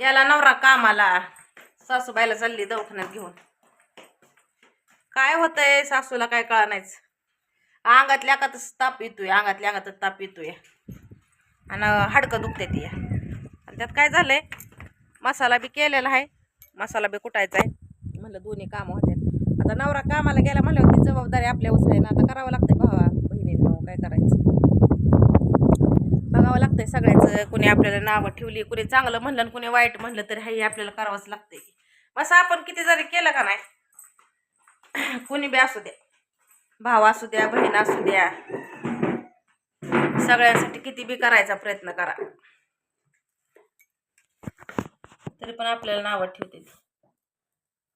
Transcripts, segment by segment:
गेला नवरा कामाला. सासूबाईला चालली दवाखान्यात घेऊन. काय होतंय? सासूला काय कळणायच अंगातल्या अंगातच ताप येतोय अंगातल्या अंगातच ताप येतोय. आणि हाडकं दुखते ती. आणि त्यात काय झालंय? मसाला बी केलेला आहे. मसाला बी कुटायचा आहे. म्हणलं दोन्ही कामं होते आता नवरा कामाला गेला म्हणलं ती जबाबदारी आपल्यावर आहे ना आता करावं लागतंय भावा बहिणीनं काय करायचं? लागतंय सगळ्याचं. कुणी आपल्याला नावं ठेवली कुणी चांगलं म्हणलं आणि कुणी वाईट म्हणलं तरी हे आपल्याला करावंच लागतंय. बस आपण किती जरी केलं का नाही कुणी बी असू द्या भाव असू द्या बहीण असू द्या सगळ्यांसाठी किती बी करायचा प्रयत्न करा. तरी पण आपल्याला नावं ठेवते ती.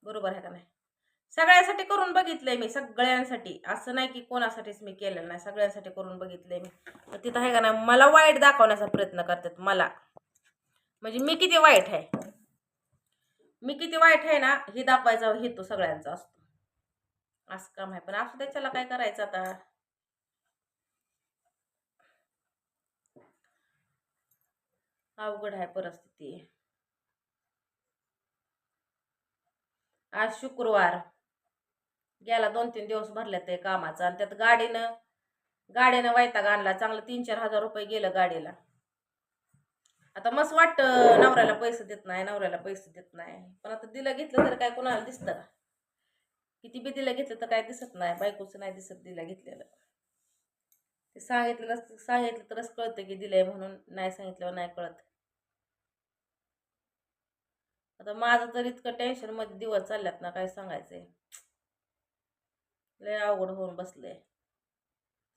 बरोबर आहे का नाही? सगळ्यांसाठी करून बघितलंय मी सगळ्यांसाठी. असं नाही की कोणासाठीच मी केलेलं नाही सगळ्यांसाठी करून बघितलंय मी. तर तिथं आहे का नाही मला वाईट दाखवण्याचा प्रयत्न करतात मला. म्हणजे मी किती वाईट आहे? मी किती वाईट आहे ना हे दाखवायचा हेतू सगळ्यांचा असतो. असं काम आहे. पण असं त्याच्याला काय करायचं आता? अवघड आहे परिस्थिती. आज शुक्रवार. गेला दोन तीन दिवस भरले ते कामाचं आणि त्यात गाडीनं गाडीनं वैताग आणला. चांगलं तीन चार हजार रुपये गेलं गाडीला. आता मस्त वाटतं नवऱ्याला पैसे देत नाही नवऱ्याला पैसे देत नाही. पण आता दिलं घेतलं तर काय कोणाला दिसतं का किती बी दिलं घेतलं तर काय दिसत नाही. बायकोचं नाही दिसत दिलं घेतलेलं. ते सांगितलं सांगितलं तरच कळतं की दिलंय म्हणून नाही सांगितलं नाही कळत. आता माझं तर इतकं टेन्शनमध्ये दिवस चालल्यात ना काय सांगायचंय? लय अवघड होऊन बसले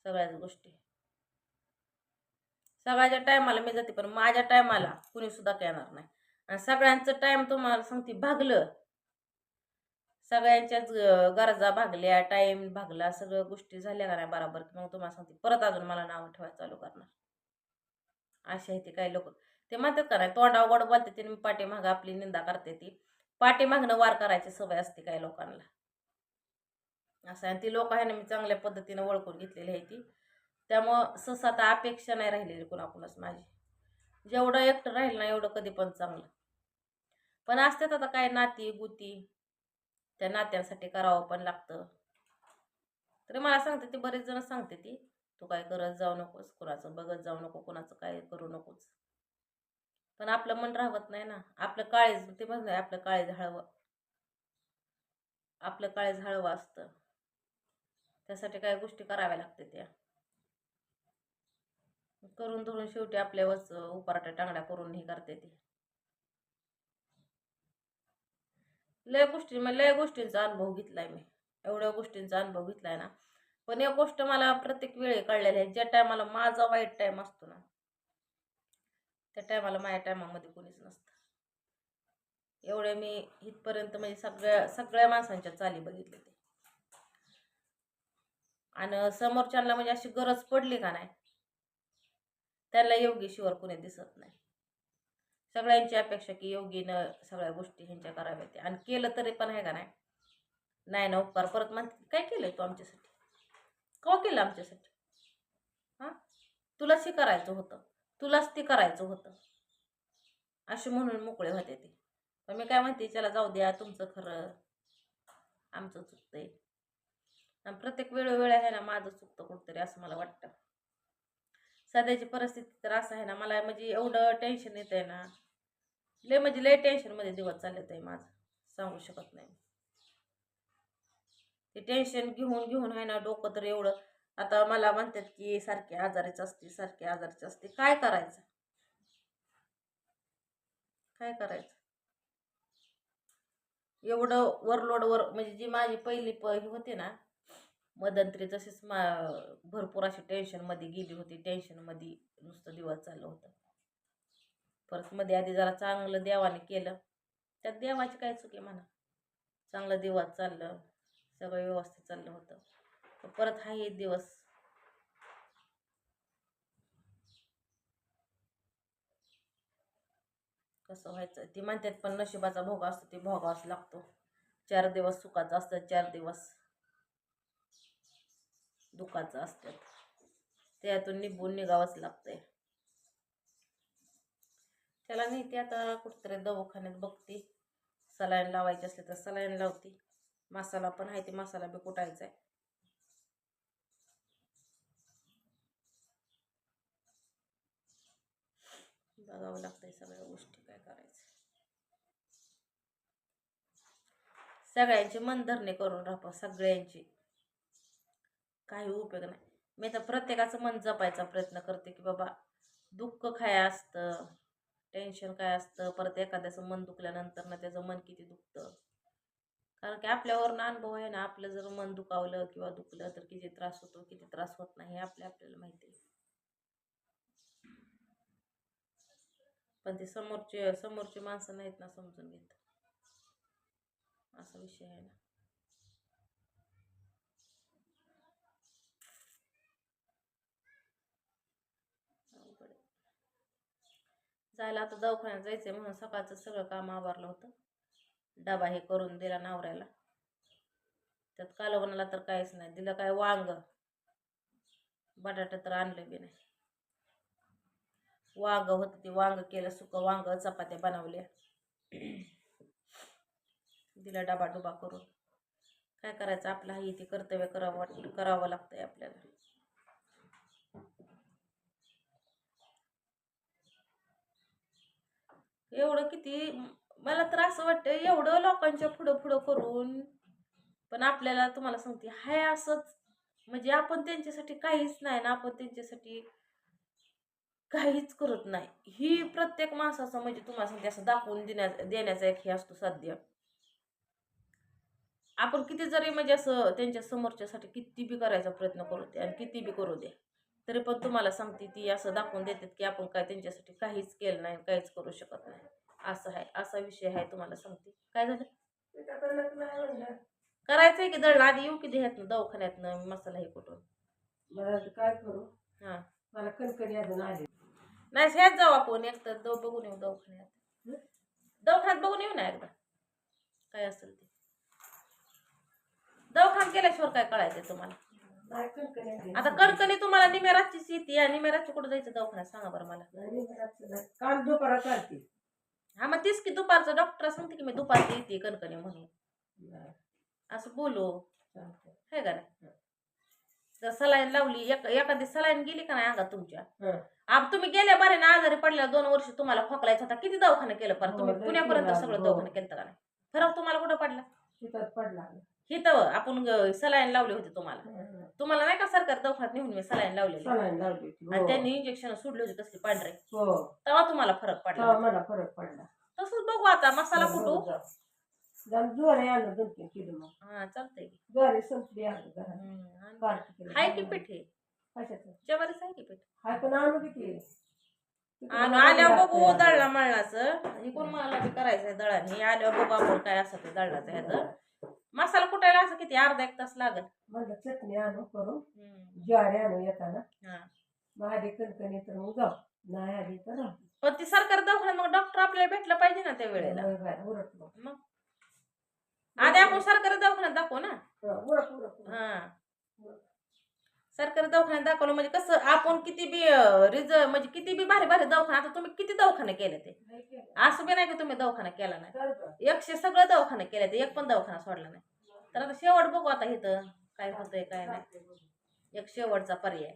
सगळ्याच गोष्टी. सगळ्याच्या टायमाला मी जाते पण माझ्या टायमाला कुणी सुद्धा येणार नाही. आणि सगळ्यांचं टाइम तुम्हाला सांगते भागलं. सगळ्यांच्याच गरजा भागल्या टाइम भागला सगळ्या गोष्टी झाल्या का नाही बरोबर की मग तुम्हाला सांगते परत अजून मला नाव ठेवायला चालू करणार. असे आहे ते काही लोक. ते म्हणतात का नाही तोंडावर गोड बोलते ते पाठीमागं आपली निंदा करते ती. पाठीमागणं वार करायची सवय असते काही लोकांना. असं आणि ती लोक आहे ना मी चांगल्या पद्धतीनं ओळखून घेतलेली आहे ती. त्यामुळं सहसा आता अपेक्षा नाही राहिलेली कुणाकुणाच माझी. जेवढं एकटं राहील ना एवढं कधी पण चांगलं. पण असतात आता काय नाती गुती. त्या नात्यांसाठी करावं पण लागतं. तरी मला सांगते ती बरेच जण सांगते ती तू काय करत जाऊ नकोस कुणाचं बघत जाऊ नको कुणाचं काय करू नकोस. पण आपलं मन राहत नाही ना. आपलं काळीज ते म्हणत नाही आपलं काळीज हळवं. आपलं काळेज हळवं असतं. त्यासाठी काही गोष्टी कराव्या लागते त्या. करून धरून शेवटी आपल्यावरच उपाराट्या टांगड्या करून हे करते ते. लय गोष्टी मग लय गोष्टींचा अनुभव घेतलाय मी. एवढ्या गोष्टींचा अनुभव घेतलाय ना. पण या गोष्ट मला प्रत्येक वेळी कळलेल्या आहे ज्या टायमाला माझा वाईट टाईम असतो ना त्या टायमाला माझ्या टायमामध्ये कोणीच नसतं. एवढे मी इथपर्यंत म्हणजे सगळ्या सगळ्या माणसांच्या चाली बघितले ते आणि समोरच्यांना म्हणजे अशी गरज पडली का नाही? त्याला योगीशिवर कुणी दिसत नाही. सगळ्यांची अपेक्षा की योगीनं सगळ्या गोष्टी ह्यांच्या कराव्यात आणि केलं तरी पण आहे का नाही? नाही ना उपकार. परत म्हणते काय केलं तू आमच्यासाठी? का केलं आमच्यासाठी? हां? तुलाच हे करायचं होतं. तुलाच ते करायचं होतं. असे म्हणून मोकळे होते ते. पण मी काय म्हणते त्याला जाऊ द्या तुमचं खरं आमचं चुकतंय. आणि प्रत्येक वेळोवेळी आहे ना माझं चुकतं कुठतरी असं मला वाटतं. सध्याची परिस्थिती तर असं आहे ना मला म्हणजे एवढं टेन्शन येत आहे ना. लय म्हणजे लय टेन्शनमध्ये दिवस चाललेत आहे माझं सांगू शकत नाही. ते टेन्शन घेऊन घेऊन आहे ना डोकं तर एवढं आता मला म्हणतात की सारखे आजारीच असते सारखे आजारीच असते काय करायचं? काय करायचं? एवढं वरलोडवर म्हणजे जी माझी पहिली प होती ना मदंतरी तशीच मा भरपूर अशी टेन्शनमध्ये गेली होती. टेन्शनमध्ये नुसतं दिवस चाललं होतं. परत मध्ये आधी जरा चांगलं देवाने केलं. त्यात देवाची काय चुकी म्हणा. चांगलं दिवस चाललं सगळं व्यवस्थित चाललं होतं. परत हा एक दिवस. कसं व्हायचं? ती म्हणतात पण नशिबाचा भोग असतो ते भोगावाच लागतो. चार दिवस सुखाचा असतात चार दिवस. दुखाचं असतात त्यातून निघून निघावंच लागतंय. त्याला नेते आता कुठेतरी दवाखान्यात बघते. सलाईन लावायची असली तर सलाईन लावते. मसाला पण आहे ते मसाला बी कुटायचा आहे. बघावं लागतंय सगळ्या गोष्टी काय करायचं. सगळ्यांची मनधरणे करून राहा सगळ्यांची. काही उपयोग नाही. मी तर प्रत्येकाचं मन जपायचा प्रयत्न करते की बाबा दुःख काय असतं? टेन्शन काय असतं? परत एखाद्याचं मन दुखल्यानंतर ना त्याचं मन किती दुखतं? कारण की आपल्यावरनं अनुभव आहे ना आपलं जर मन दुखावलं किंवा दुखलं तर किती त्रास होतो किती त्रास होत नाही हे आपल्या आपल्याला माहिती आहे. पण ते समोरचे समोरची माणसं नाहीत ना समजून घेत. असा विषय आहे ना अवघड आहे. जायला आता दवाखान्यात जायचंय म्हणून सकाळचं सगळं काम आवरलं होतं. डबा हे करून दिला नवऱ्याला. त्यात कालवणाला तर काहीच नाही. दिलं काय वांग? बटाटा तर आणलं बी नाही. वांग होतं ते वांग केलं सुकं वांग चपात्या बनवल्या. दिला डबा डुबा करून. काय करायचं? आपलं हे ते कर्तव्य करावं वाट करावं लागतंय आपल्याला. एवढं किती मला तर असं वाटतं एवढं लोकांच्या पुढं पुढं करून पण आपल्याला तुम्हाला सांगते हाय असंच म्हणजे आपण त्यांच्यासाठी काहीच नाही ना आपण त्यांच्यासाठी काहीच करत नाही. ही प्रत्येक माणसाचं म्हणजे तुम्हाला सांगते असं दाखवून देण्या देण्याचा एक हे असतो साध्य. आपण किती जरी म्हणजे असं त्यांच्या समोरच्यासाठी किती बी करायचा प्रयत्न करू दे आणि किती बी करू दे. तरी पण तुम्हाला सांगते ती असं दाखवून देतात की आपण काय त्यांच्यासाठी काहीच केलं नाही काहीच करू शकत नाही. असं आहे असा विषय आहे तुम्हाला सांगते काय झालं? करायचंय की दळण? आधी येऊ की देहातनं दवाखान्यातनं मसाला हे कुठून? काय करू? हां. मला कणकणी अजून आली. नाही ह्यात जाऊ आपण दव बघून येऊ दवाखान्यात? दवाखान्यात बघून येऊ ना एकदा? काय असेल ते. दवाखान्यात गेल्याशिवाय काय कळायचं तुम्हाला? आता कणकणी तुम्हाला निमेराचीच येते आणि निमेराची कुठं जायचं दवाखान्यात सांगा बरं मला. काल दुपारा चालते हा मग तीच की दुपारचं. डॉक्टर सांगते की मी दुपारची येते कणकणी म्हणून. असं बोलू. हे का नाही? जर सलाईन लावली एखादी सलाईन गेली का नाही अंगात तुमच्या? हं. आप तुम्ही गेल्या बरे ना आजारी पडल्या दोन वर्ष तुम्हाला खोकलायचा होता. किती दवाखाना केलं पर हो, तुम्ही लय पुण्यापर्यंत सगळं हो. दवाखाना केलं का नाही? फरक तुम्हाला कुठं पडला? शेतात पडला. ही तर आपण सलाईन लावली होती तुम्हाला. हं. तुम्हाला नाही का सरकार दवाखान्यात नेऊन मी सलाईन लावलेली? सलाईन लावली होती. आणि हो. त्यांनी इंजेक्शन सोडली होती कसली पांढरे. हो. तेव्हा तुम्हाला फरक तेव्हा पडला मला फरक पडला. तसंच बघू आता मसाला कुठू? जरा ज्वारी आणलं दोन तीन किलो मग. हा चालतंय की. ज्वारी संपली आहे घरात. हम्म, आणि बारकी किलो. हाय की पीठ हे. कशाचं? जेवारीच आहे की पीठ हाय पण आणू दे की तिकडं आणि मला आल्यावर बघू. दळला मळणाचं. हे कोण मला बी करायचंय दळण हे आल्यावर बघू आपण काय असं ते दळणाचं ह्याचं. मसाला कुटायला असं किती अर्धा एक तास लागल म्हणलं चटणी आणू करून ज्वारी आणू येताना हा. मग आधी कणकणी तर मग जाऊ नाही आली तर राहू. पण ती सरकार दवाखान्यात मग डॉक्टर आपल्याला भेटला पाहिजे ना त्या वेळेला बाय, उरक मग. मग आधी आपण सरकारी दवाखान्यात दाखवू ना हं, उरक उरक उरक. हा सरकारी दवाखान्यात दाखवलं म्हणजे कसं आपण किती बी रिझ म्हणजे किती बी भारी भारी दवाखाना आता तुम्ही किती दवाखाने केले ते. असं बी नाही की तुम्ही दवाखाना केला नाही. एकशे सगळं दवाखाने केले ते एक पण दवाखाना सोडला नाही. तर आता शेवट बघू आता इथं काय होतंय काय नाही. एक शेवटचा पर्याय.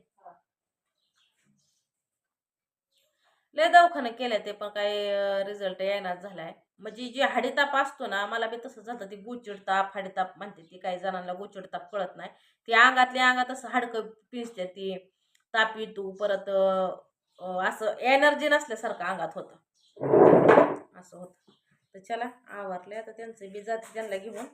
लय दवाखाने केले ते पण काय रिझल्ट येणार झालाय. म्हणजे जे हाडीताप असतो ना मला बी तसं झालं. ती गोचिडताप ताप म्हणते ती काही जणांना गोचिडताप कळत नाही. ती अंगातल्या अंगात असं हाडकं पिंजते ती ताप येतो परत असं एनर्जी नसल्यासारखं अंगात होतं. असं होतं. तर चला आवरले आता त्यांचं बी जाते त्यांना घेऊन.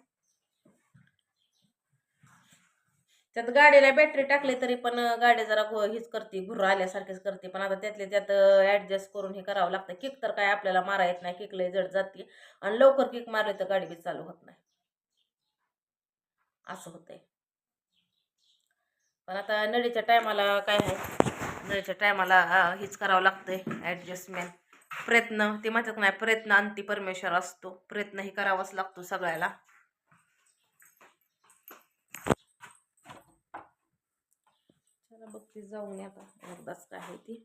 त्यात गाडीला बॅटरी टाकली तरी पण गाडी जरा हीच करते घुर आल्यासारखीच करते. पण आता त्यातले त्यात ॲडजस्ट करून हे करावं लागतं. किक तर काय आपल्याला मारा येत नाही किक लय जड जाते. आणि लवकर किक मारली तर गाडी बी चालू होत नाही. असं होतंय. पण आता नळीच्या टायमाला काय आहे? नळीच्या टायमाला हीच करावं लागतंय ॲडजस्टमेंट प्रयत्न ते म्हणतात नाही प्रयत्न अंती परमेश्वर असतो. प्रयत्न हे करावाच लागतो सगळ्याला. बघते जाऊन आता अर्धाच काय ती.